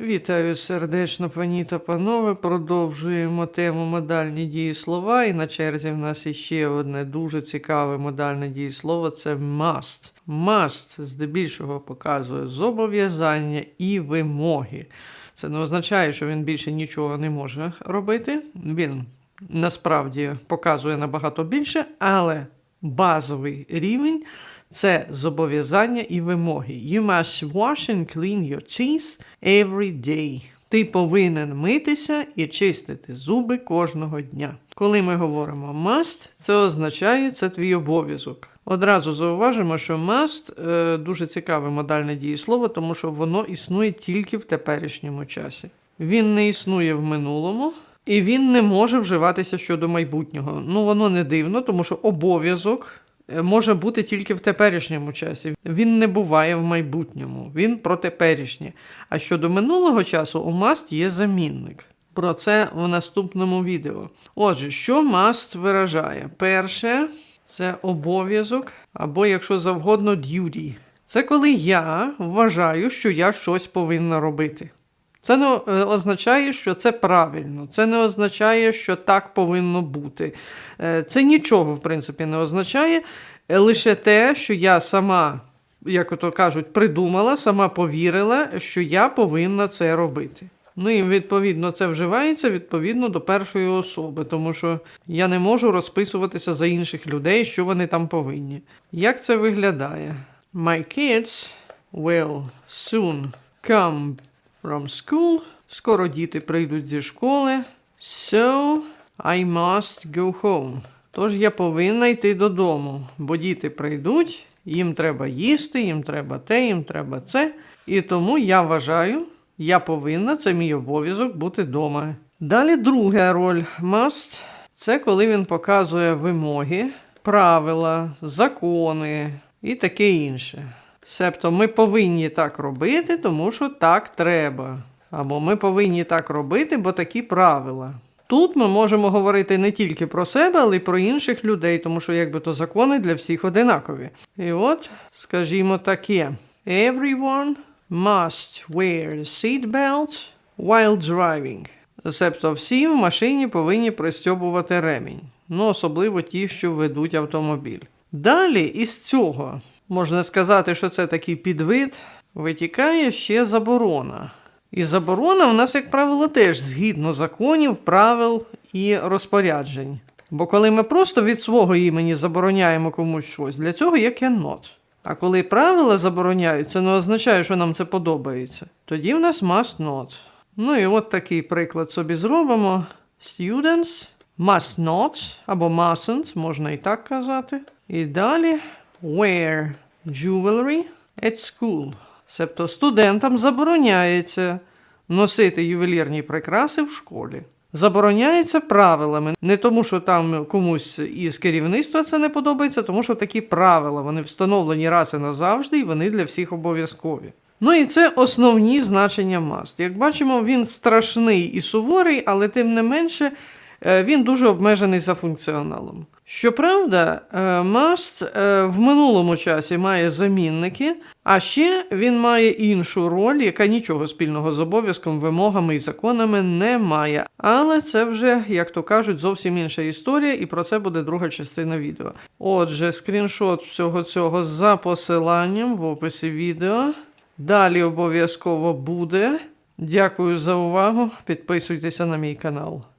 Вітаю сердечно, пані та панове. Продовжуємо тему модальні дієслова. І на черзі в нас іще одне дуже цікаве модальне дієслово це must. Must здебільшого показує зобов'язання і вимоги. Це не означає, що він більше нічого не може робити. Він насправді показує набагато більше, але базовий рівень це зобов'язання і вимоги. You must wash and clean your teeth every day. Ти повинен митися і чистити зуби кожного дня. Коли ми говоримо must, це означає це твій обов'язок. Одразу зауважимо, що must е, дуже цікаве модальне дієслово, тому що воно існує тільки в теперішньому часі. Він не існує в минулому, і він не може вживатися щодо майбутнього. Ну воно не дивно, тому що обов'язок може бути тільки в теперішньому часі. Він не буває в майбутньому, він про теперішнє. А щодо минулого часу у must є замінник. Про це в наступному відео. Отже, що must виражає? Перше це обов'язок, або, якщо завгодно, duty. Це коли я вважаю, що я щось повинна робити. Це не е, означає, що це правильно. Це не означає, що так повинно бути. Е, Це нічого, в принципі, не означає. Е, Лише те, що я сама, як ото кажуть, придумала, сама повірила, що я повинна це робити. Ну і відповідно це вживається відповідно до першої особи, тому що я не можу розписуватися за інших людей, що вони там повинні. Як це виглядає? My kids will soon come from school. Скоро діти прийдуть зі школи. So I must go home. Тож я повинна йти додому, бо діти прийдуть, їм треба їсти, їм треба те, їм треба це. І тому я вважаю, я повинна, це мій обов'язок бути вдома. Далі друга роль must це коли він показує вимоги, правила, закони і таке інше. Себто ми повинні так робити, тому що так треба. Або ми повинні так робити, бо такі правила. Тут ми можемо говорити не тільки про себе, але й про інших людей, тому що якби то закони для всіх одинакові. І от, скажімо таке: Everyone must wear seatbelt while driving. Себто всі в машині повинні пристьобувати ремінь. Ну, особливо ті, що ведуть автомобіль. Далі із цього можна сказати, що це такий підвид, витікає ще заборона. І заборона в нас, як правило, теж згідно законів, правил і розпоряджень. Бо коли ми просто від свого імені забороняємо комусь щось, для цього є cannot. А коли правила забороняють, це не означає, що нам це подобається. Тоді в нас must not. Ну і от такий приклад собі зробимо. Students must not або mustn't, можна і так казати. І далі wear jewelry at school. Себто студентам забороняється носити ювелірні прикраси в школі. Забороняється правилами. Не тому, що там комусь із керівництва це не подобається, тому що такі правила вони встановлені раз і назавжди, і вони для всіх обов'язкові. Ну і це основні значення маст. Як бачимо, він страшний і суворий, але тим не менше е, він дуже обмежений за функціоналом. Щоправда, е, must е, в минулому часі має замінники, а ще він має іншу роль, яка нічого спільного з обов'язком, вимогами і законами не має. Але це вже, як то кажуть, зовсім інша історія, і про це буде друга частина відео. Отже, скріншот всього цього за посиланням в описі відео. Далі обов'язково буде. Дякую за увагу. Підписуйтеся на мій канал.